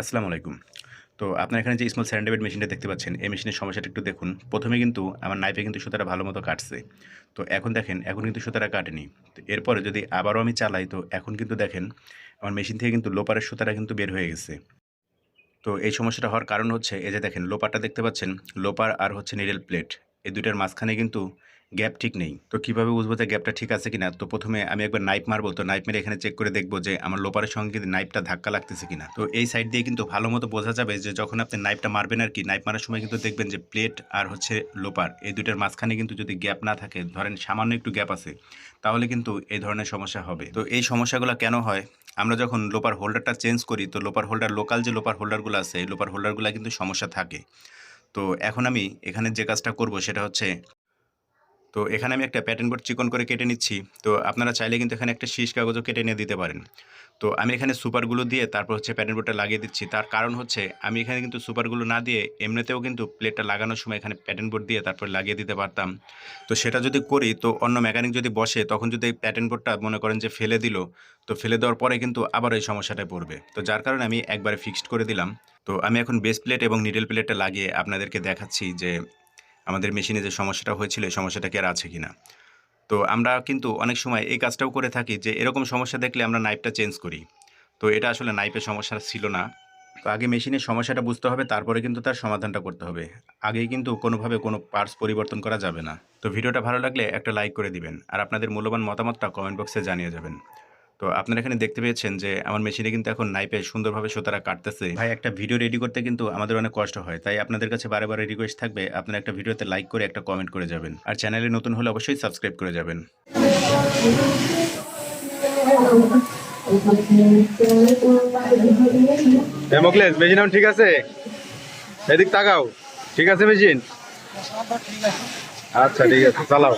আসসালামু আলাইকুম। তো আপনার এখানে যে স্মল স্যান্ডেবেড মেশিনটা দেখতে পাচ্ছেন, এই মেশিনের সমস্যাটা একটু দেখুন। প্রথমে কিন্তু আমার নাইফে কিন্তু সুতাটা ভালো মতো কাটছে। তো এখন দেখেন, এখন কিন্তু সুতাটা কাটেনি। তো এরপরে যদি আবারও আমি চালাই, তো এখন কিন্তু দেখেন, আমার মেশিন থেকে কিন্তু লোপারের সুতাটা কিন্তু বের হয়ে গেছে। তো এই সমস্যাটা হওয়ার কারণ হচ্ছে, এই যে দেখেন, লোপারটা দেখতে পাচ্ছেন, লোপার আর হচ্ছে নিডেল প্লেট এই দুইটার মাঝখানে কিন্তু গ্যাপ ঠিক নেই। তো কীভাবে বুঝব যে গ্যাপটা ঠিক আছে কিনা? তো প্রথমে আমি একবার নাইফ মারবো, তো নাইফ মেরে এখানে চেক করে দেখব যে আমার লোপারের সঙ্গে কিন্তু নাইফটা ধাক্কা লাগতেছে কিনা। তো এই সাইড দিয়ে কিন্তু ভালো মতো বোঝা যাবে যে যখন আপনি নাইফটা মারবেন আর কি নাইফ মারার সময় কিন্তু দেখবেন যে প্লেট আর হচ্ছে লোপার, এই দুইটার মাঝখানে কিন্তু যদি গ্যাপ না থাকে, ধরেন সামান্য একটু গ্যাপ আছে, তাহলে কিন্তু এই ধরনের সমস্যা হবে। তো এই সমস্যাগুলো কেন হয়? আমরা যখন লোপার হোল্ডারটা চেঞ্জ করি, তো লোপার হোল্ডার লোকাল যে লোপার হোল্ডারগুলো আছে, এই লোপার হোল্ডারগুলো কিন্তু সমস্যা থাকে। তো এখন আমি এখানে যে কাজটা করব সেটা হচ্ছে তো এখানে আমি একটা প্যাটার্ন বোর্ড চিকন করে কেটে নিচ্ছি। তো আপনারা চাইলে কিন্তু এখানে একটা শীষ কাগজও কেটে নিয়ে দিতে পারেন। তো আমি এখানে সুপারগুলো দিয়ে তারপর হচ্ছে প্যাটার্ন বোর্ডটা লাগিয়ে দিচ্ছি। তার কারণ হচ্ছে আমি এখানে কিন্তু সুপারগুলো না দিয়ে এমনিতেও কিন্তু প্লেটটা লাগানোর সময় এখানে প্যাটার্ন বোর্ড দিয়ে তারপর লাগিয়ে দিতে পারতাম। তো সেটা যদি করি, তো অন্য মেকানিক যদি বসে, তখন যদি প্যাটার্ন বোর্ডটা মনে করেন যে ফেলে দিল, তো ফেলে দেওয়ার পরে কিন্তু আবার এই সমস্যাটায় পড়বে। তো যার কারণে আমি একবারে ফিক্সড করে দিলাম। তো আমি এখন বেস প্লেট এবং নিডল প্লেটটা লাগিয়ে আপনাদেরকে দেখাচ্ছি যে আমাদের মেশিনে যে সমস্যাটা হয়েছিল, এই সমস্যাটা কি আর আছে কিনা? তো আমরা কিন্তু অনেক সময় এই কাজটাও করে থাকি যে, এরকম সমস্যা দেখলে আমরা নাইফটা চেঞ্জ করি। তো এটা আসলে নাইফের সমস্যা ছিল না। তো আগে মেশিনের সমস্যাটা বুঝতে হবে, তারপরে কিন্তু তার সমাধানটা করতে হবে। আগেই কিন্তু কোনোভাবে কোনো পার্টস পরিবর্তন করা যাবে না। তো ভিডিওটা ভালো লাগলে একটা লাইক করে দিবেন। আর আপনাদের মূল্যবান মতামতটা কমেন্ট বক্সে জানিয়ে যাবেন। তো আপনারা এখানে দেখতে পেয়েছেন যে, আমার মেশিনে কিন্তু এখন নাইপে সুন্দরভাবে সুতারা কাটতেছে। ভাই, একটা ভিডিও রেডি করতে কিন্তু আমাদের অনেক কষ্ট হয়। তাই আপনাদের কাছে বারে বারে রিকোয়েস্ট থাকবে, আপনারা একটা ভিডিওতে লাইক করে একটা কমেন্ট করে যাবেন। আর চ্যানেলে নতুন হলে অবশ্যই সাবস্ক্রাইব করে যাবেন। ঠিক আছে? এদিক তাকাও। ঠিক আছে, মেশিন? আচ্ছা ঠিক আছে, চালাও।